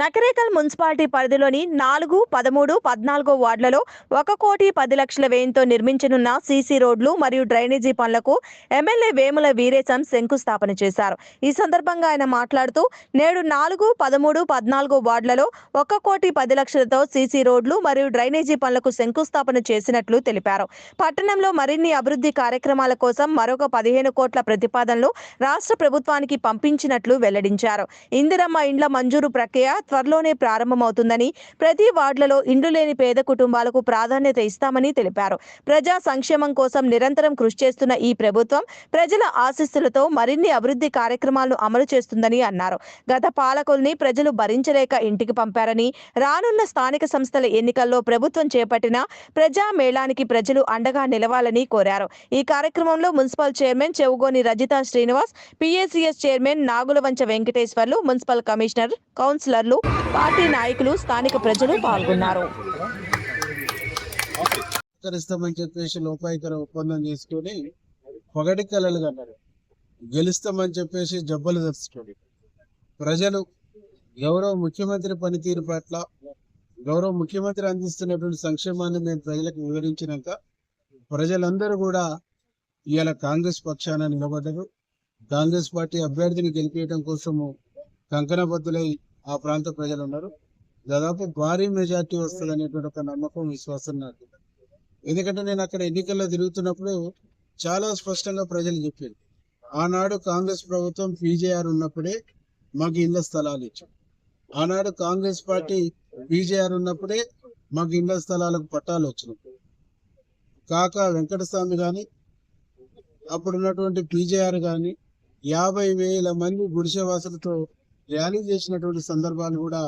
Nakrekal municipality పరిధిలోని నాలుగు పదమూడు పద్నాలుగో వార్డులలో ఒక కోటి పది లక్షల వ్యయంతో నిర్మించనున్న సీసీ రోడ్లు మరియు డ్రైనేజీ పనులకు ఎమ్మెల్యే వేముల వీరేశం శంకుస్థాపన చేశారు. ఈ సందర్భంగా ఆయన మాట్లాడుతూ నేడు నాలుగు పదమూడు పద్నాలుగో వార్డులలో ఒక కోటి పది లక్షలతో సీసీ రోడ్లు మరియు డ్రైనేజీ పనులకు శంకుస్థాపన చేసినట్లు తెలిపారు. పట్టణంలో మరిన్ని అభివృద్ధి కార్యక్రమాల కోసం మరొక పదిహేను కోట్ల ప్రతిపాదనలు రాష్ట్ర ప్రభుత్వానికి పంపించినట్లు వెల్లడించారు. ఇందిరమ్మ ఇండ్ల మంజూరు ప్రక్రియ త్వరలోనే ప్రారంభమవుతుందని ప్రతి వార్డులలో ఇండ్లు లేని పేద కుటుంబాలకు ప్రాధాన్యత ఇస్తామని తెలిపారు. ప్రజా సంక్షేమం కోసం నిరంతరం కృషి చేస్తున్న ఈ ప్రభుత్వం ప్రజల ఆశీస్సులతో మరిన్ని అభివృద్ధి కార్యక్రమాలను అమలు చేస్తుందని అన్నారు. గత పాలకుల్ని ప్రజలు భరించలేక ఇంటికి పంపారని రానున్న స్థానిక సంస్థల ఎన్నికల్లో ప్రభుత్వం చేపట్టిన ప్రజా మేళానికి ప్రజలు అండగా నిలవాలని కోరారు. ఈ కార్యక్రమంలో municipal chairman Chevugoni Rajitha Srinivas PACS chairman Nagulavancha Venkateshwarlu municipal commissioner కౌన్సిలర్లు పార్టీ నాయకులు స్థానిక ప్రజలు పాల్గొన్నారు. పరిష్కరిస్తామని చెప్పేసి లోపాయికర ఒప్పందం చేసుకొని పొగటి కలలు కన్నారు. గెలుస్తామని చెప్పేసి జబ్బలు తెచ్చుకోండి ప్రజలు గౌరవ ముఖ్యమంత్రి పనితీరు పట్ల గౌరవ ముఖ్యమంత్రి అందిస్తున్నటువంటి సంక్షేమాన్ని మేము ప్రజలకు వివరించినాక ప్రజలందరూ కూడా ఇవాళ కాంగ్రెస్ పక్షాన నిలబడ్డరు. కాంగ్రెస్ పార్టీ అభ్యర్థిని గెలిపించడం కోసము కంకణబద్దులై ఆ ప్రాంత ప్రజలు ఉన్నారు దాదాపు భారీ మెజార్టీ వస్తుంది అనేటువంటి ఒక నమ్మకం విశ్వాసం నాకు ఎందుకంటే నేను అక్కడ ఎన్నికల్లో తిరుగుతున్నప్పుడు చాలా స్పష్టంగా ప్రజలు చెప్పారు ఆనాడు కాంగ్రెస్ ప్రభుత్వం పీజేఆర్ ఉన్నప్పుడే మాకు ఇళ్ళ స్థలాలు ఇచ్చాం ఆనాడు కాంగ్రెస్ పార్టీ పీజేఆర్ ఉన్నప్పుడే మాకు ఇళ్ళ స్థలాలకు పట్టాలు వచ్చినాయి. కాక వెంకటస్వామి కానీ అప్పుడున్నటువంటి పీజేఆర్ కానీ యాభై వేల మంది గుడిసెవాసులతో ర్యాలీ చేసినటువంటి సందర్భాలు కూడా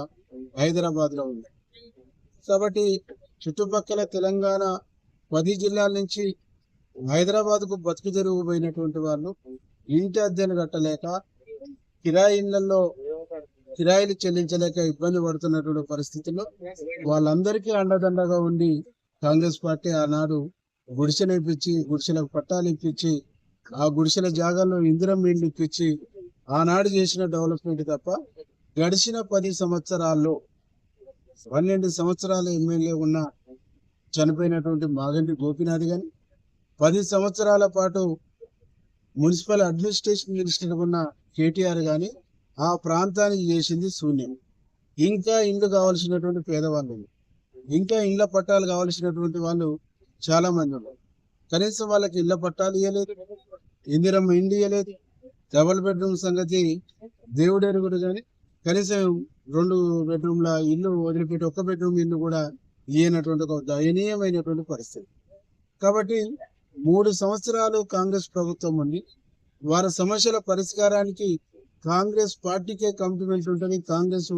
హైదరాబాద్లో ఉన్నాయి. కాబట్టి చుట్టుపక్కల తెలంగాణ పది జిల్లాల నుంచి హైదరాబాద్కు బతుకు జరుగుపోయినటువంటి వాళ్ళు ఇంటి అద్దెను కట్టలేక కిరాయి ఇళ్ళలో కిరాయిలు చెల్లించలేక ఇబ్బంది పడుతున్నటువంటి పరిస్థితుల్లో వాళ్ళందరికీ అండదండగా ఉండి కాంగ్రెస్ పార్టీ ఆనాడు గుడిసెలు ఇప్పించి గుడిసెలకు పట్టాలు ఇప్పించి ఆ గుడిసెల జాగాల్లో ఇందిరం ఇల్లు ఇప్పించి ఆనాడు చేసిన డెవలప్మెంట్ తప్ప గడిచిన పది సంవత్సరాల్లో పన్నెండు సంవత్సరాలు ఎమ్మెల్యే ఉన్న చనిపోయినటువంటి మాగంటి గోపినాథ్ కానీ పది సంవత్సరాల పాటు మున్సిపల్ అడ్మినిస్ట్రేషన్ మినిస్టర్ ఉన్న కేటీఆర్ కానీ ఆ ప్రాంతానికి చేసింది శూన్యం. ఇంకా ఇండ్లు కావాల్సినటువంటి పేదవాళ్ళు ఇంకా ఇండ్ల పట్టాలు కావాల్సినటువంటి వాళ్ళు చాలా మంది ఉన్నారు. కనీసం వాళ్ళకి ఇళ్ళ పట్టాలు ఇవ్వలేదు ఇందిరమ్మ ఇండి ఇవ్వలేదు డబల్ బెడ్రూమ్ సంగతి దేవుడు ఎరుగుడు కానీ కనీసం రెండు బెడ్రూమ్ల ఇల్లు వదిలిపెట్టి ఒక్క బెడ్రూమ్ ఇల్లు కూడా ఇయ్యనటువంటి ఒక దయనీయమైనటువంటి పరిస్థితి. కాబట్టి మూడు సంవత్సరాలు కాంగ్రెస్ ప్రభుత్వం ఉంది. వారి సమస్యల పరిష్కారానికి కాంగ్రెస్ పార్టీకే కమిట్మెంట్ ఉంటుంది. కాంగ్రెస్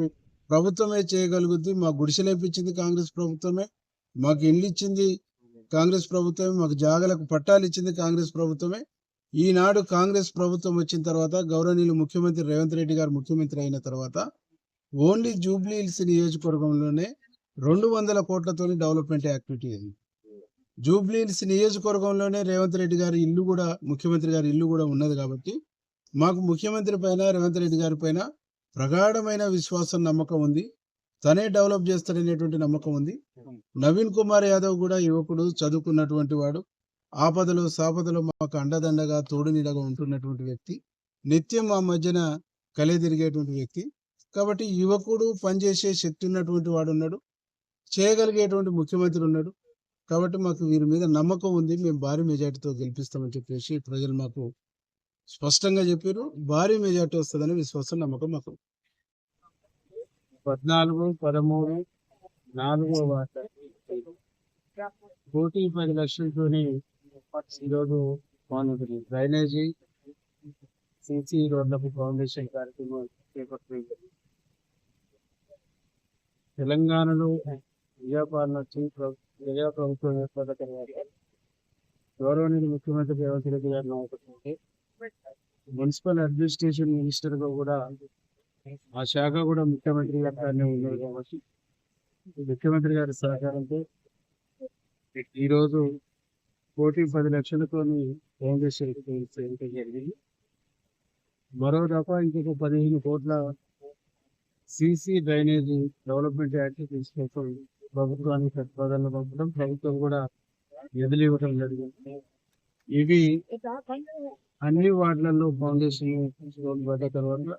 ప్రభుత్వమే చేయగలుగుద్ది. మా గుడిసెలేపించింది కాంగ్రెస్ ప్రభుత్వమే. మాకు ఇల్లు ఇచ్చింది కాంగ్రెస్ ప్రభుత్వమే. మాకు జాగలకు పట్టాలు ఇచ్చింది కాంగ్రెస్ ప్రభుత్వమే. ఈనాడు కాంగ్రెస్ ప్రభుత్వం వచ్చిన తర్వాత గౌరవనీయులు ముఖ్యమంత్రి రేవంత్ రెడ్డి గారు ముఖ్యమంత్రి అయిన తర్వాత ఓన్లీ జూబ్లీ హిల్స్ నియోజకవర్గంలోనే రెండు వందల కోట్లతోని డెవలప్మెంట్ యాక్టివిటీ అయింది జూబ్లీ హిల్స్ నియోజకవర్గంలోనే రేవంత్ రెడ్డి గారి ఇల్లు కూడా ముఖ్యమంత్రి గారి ఇల్లు కూడా ఉన్నది కాబట్టి మాకు ముఖ్యమంత్రి పైన రేవంత్ రెడ్డి గారి పైన ప్రగాఢమైన విశ్వాసం నమ్మకం ఉంది. తనే డెవలప్ చేస్తాడనేటువంటి నమ్మకం ఉంది. నవీన్ కుమార్ యాదవ్ కూడా యువకుడు చదువుకున్నటువంటి వాడు. ఆపదలో సాపదలు మాకు అండదండగా తోడునీడగా ఉంటున్నటువంటి వ్యక్తి నిత్యం మా మధ్యన కలే తిరిగేటువంటి వ్యక్తి. కాబట్టి యువకుడు పనిచేసే శక్తి ఉన్నటువంటి వాడు ఉన్నాడు. చేయగలిగేటువంటి ముఖ్యమంత్రి ఉన్నాడు. కాబట్టి మాకు వీరి మీద నమ్మకం ఉంది. మేము భారీ మెజార్టీతో గెలిపిస్తామని చెప్పేసి ప్రజలు మాకు స్పష్టంగా చెప్పారు. భారీ మెజార్టీ వస్తుందని విశ్వాసం నమ్మకం మాకు. పద్నాలుగు పదమూడు నాలుగో వార్త. కోటి పది లక్షలతోనే ఈరోజు బాగుంటుంది డ్రైనేజీ సిసి రోడ్లకు ఫౌండేషన్ కార్యక్రమం చేపట్టడం తెలంగాణలో ప్రజాపాలన వచ్చి ప్రజా ప్రభుత్వం ఏర్పడిన తర్వాత గౌరవనీయులు ముఖ్యమంత్రి రేవంత్ రెడ్డి గారి నాయకత్వంలో మున్సిపల్ అడ్మినిస్ట్రేషన్ మినిస్టర్గా కూడా ఆ శాఖ కూడా ముఖ్యమంత్రి గారినే ఉన్నది కాబట్టి ముఖ్యమంత్రి గారి సహకారంతో ఈరోజు కోటి పది లక్షలతోని ఫౌండేషన్ చేయడం జరిగింది. మరో దఫా ఇంకొక పదిహేను కోట్ల సిసి డ్రైనేజీ డెవలప్మెంట్ యాక్ట్ తీసుకొస్తాం ప్రభుత్వానికి ప్రతిపాదనలు పంపడం ప్రభుత్వం కూడా నిధులు ఇవ్వడం జరిగింది. ఇవి అన్ని వార్డులలో ఫౌండేషన్ పడ్డ తర్వాత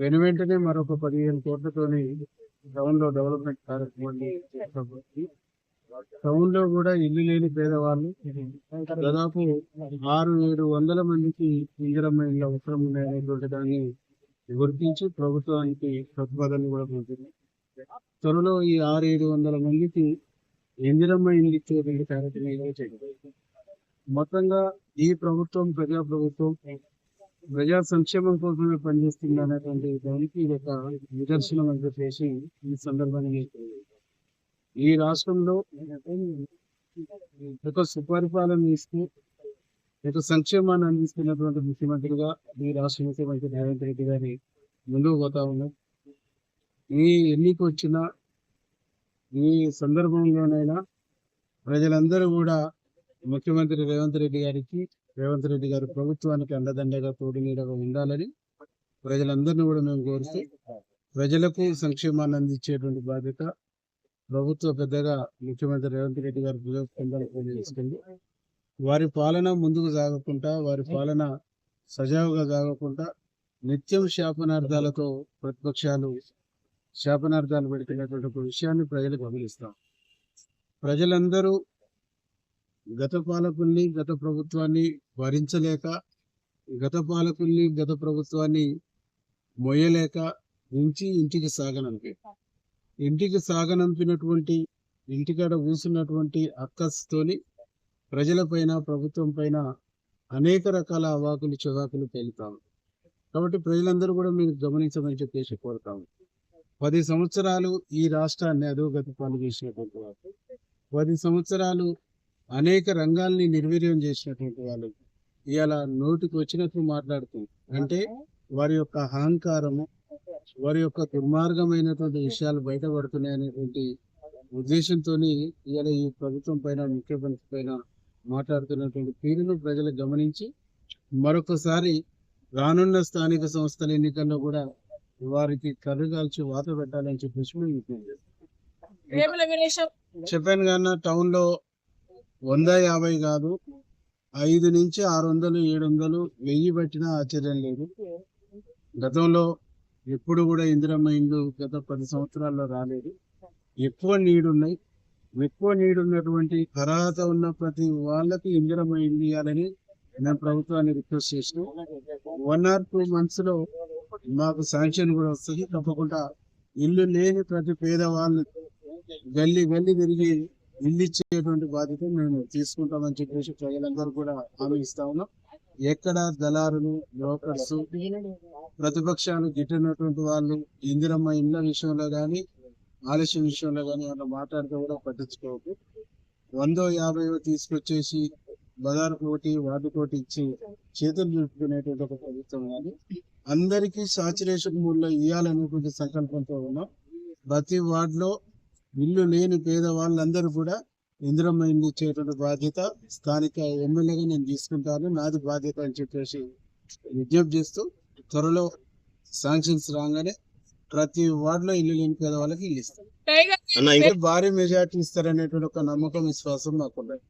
వెను వెంటనే మరొక పదిహేను కోట్లతోని టౌన్లో డెవలప్మెంట్ కార్యక్రమాన్ని టౌన్లో కూడా ఇల్లు లేని పేదవాళ్ళు. దాదాపు ఆరు ఏడు వందల మందికి ఇందిరమ్మ ఇళ్ళ అవసరం ఉన్నాయనేటువంటి దాన్ని గుర్తించి ప్రభుత్వానికి ప్రతిపాదనలు కూడా పంపింది. త్వరలో ఈ ఆరు ఏడు వందల మందికి ఇందిరమ్మ ఇల్లు ఇచ్చేటువంటి కార్యక్రమం చేయాలి మొత్తంగా ఈ ప్రభుత్వం ప్రజా ప్రభుత్వం ప్రజా సంక్షేమం కోసమే పనిచేస్తుంది అనేటువంటి దానికి ఇది ఒక నిదర్శనం అని చెప్పేసి ఈ సందర్భంగా నేను తెలియజేస్తున్నాను. ఈ రాష్ట్రంలో ఒక సుపరిపాలన ఇస్తూ ఒక సంక్షేమాన్ని అందిస్తున్నటువంటి ముఖ్యమంత్రిగా ఈ రాష్ట్ర ముఖ్యమంత్రి రేవంత్ రెడ్డి గారి ముందుకు పోతా ఉన్నాం ఈ ఎన్నిక వచ్చిన ఈ సందర్భంలోనైనా ప్రజలందరూ కూడా ముఖ్యమంత్రి రేవంత్ రెడ్డి గారికి రేవంత్ రెడ్డి గారి ప్రభుత్వానికి అండదండగా తోడునీడగా ఉండాలని ప్రజలందరినీ కూడా మేము కోరుతూ ప్రజలకు సంక్షేమాన్ని అందించేటువంటి బాధ్యత ప్రభుత్వ పెద్దగా ముఖ్యమంత్రి రేవంత్ రెడ్డి గారు భుజస్కంధాలు వారి పాలన ముందుకు సాగకుండా వారి పాలన సజావుగా సాగకుండా నిత్యం శాపనార్థాలతో ప్రతిపక్షాలు శాపనార్థాలు పెడుతున్నటువంటి ఒక విషయాన్ని ప్రజలు గమనిస్తాం ప్రజలందరూ గత పాలకుల్ని గత ప్రభుత్వాన్ని భరించలేక గత పాలకుల్ని గత ప్రభుత్వాన్ని మొయ్యలేక ఉంచి ఇంటికి సాగనంపి ఇంటికి సాగనంపినటువంటి ఇంటికాడ ఊసినటువంటి అక్కస్తోని ప్రజలపైన ప్రభుత్వం పైన అనేక రకాల అవాకులు చివాకులు పేలుతాము కాబట్టి ప్రజలందరూ కూడా మీరు గమనించమని చెప్పేసి కోరుతాము పది సంవత్సరాలు ఈ రాష్ట్రాన్ని అధోగతి పాలు చేసినటువంటి వాళ్ళు పది సంవత్సరాలు అనేక రంగాల్ని నిర్వీర్యం చేసినటువంటి వాళ్ళు ఇలా నోటికి వచ్చినట్లు మాట్లాడుతూ అంటే వారి యొక్క అహంకారము వారి యొక్క దుర్మార్గమైనటువంటి విషయాలు బయటపడుతున్నాయనేటువంటి ఉద్దేశంతో ఇవాళ ఈ ప్రభుత్వం పైన ముఖ్యమంత్రి పైన మాట్లాడుతున్నటువంటి తీరును ప్రజలు గమనించి మరొకసారి రానున్న స్థానిక సంస్థల ఎన్నికల్లో కూడా వారికి కర్రుగాల్చి వాత పెట్టాలని చెప్పేసి చెప్పాను కన్నా టౌన్లో వంద యాభై కాదు ఐదు నుంచి ఆరు వందలు ఏడు వందలు వెయ్యి పెట్టినా ఆశ్చర్యం లేదు. గతంలో ఎప్పుడు కూడా ఇందిరమ్మ గత పది సంవత్సరాల్లో రాలేదు. ఎక్కువ నీడున్నాయి. ఎక్కువ నీడున్నటువంటి అర్హత ఉన్న ప్రతి వాళ్ళకి ఇందిరమ్మ ఇవ్వాలని మేము ప్రభుత్వాన్ని రిక్వెస్ట్ చేసిన. వన్ ఆర్ టూ మంత్స్లో మాకు శాంక్షన్ కూడా వస్తుంది. తప్పకుండా ఇల్లు లేని ప్రతి పేదవాళ్ళు గల్లి గల్లి తిరిగి ఇల్లు ఇచ్చేటువంటి బాధ్యత మేము తీసుకుంటామని చెప్పేసి ప్రజలందరూ కూడా హామీ ఇస్తా ఉన్నాం. ఎక్కడ దళారులు బ్రోకర్స్ ప్రతిపక్షాలు గిట్టినటువంటి వాళ్ళు ఇందిరమ్మ ఇళ్ళ విషయంలో కానీ ఆలస్యం విషయంలో కానీ వాళ్ళు మాట్లాడితే కూడా పట్టించుకోవద్దు. వందో యాభైవో తీసుకొచ్చేసి బజారు కోటి వాటి కోటి ఇచ్చి చేతులు చూపుకునేటువంటి ఒక ప్రభుత్వం కానీ అందరికీ సాచురేషన్ మూడ్లో ఇవ్వాలనేటువంటి సంకల్పంతో ఉన్నాం. ప్రతి వార్డులో ఇల్లు లేని పేద వాళ్ళందరూ కూడా ఇందిరమ్మ ఇల్లు ఇచ్చేటువంటి బాధ్యత స్థానిక ఎమ్మెల్యేగా నేను తీసుకుంటాను నాది బాధ్యత అని చెప్పేసి విజ్ఞప్తి చేస్తూ త్వరలో శాంక్షన్స్ రాగానే ప్రతి వార్డులో ఇల్లు లేని పేద వాళ్ళకి ఇల్లు ఇస్తాం టైగర్ అంటే భారీ మెజార్టీ ఇస్తారనేటువంటి ఒక నమ్మకం విశ్వాసం నాకున్నాయి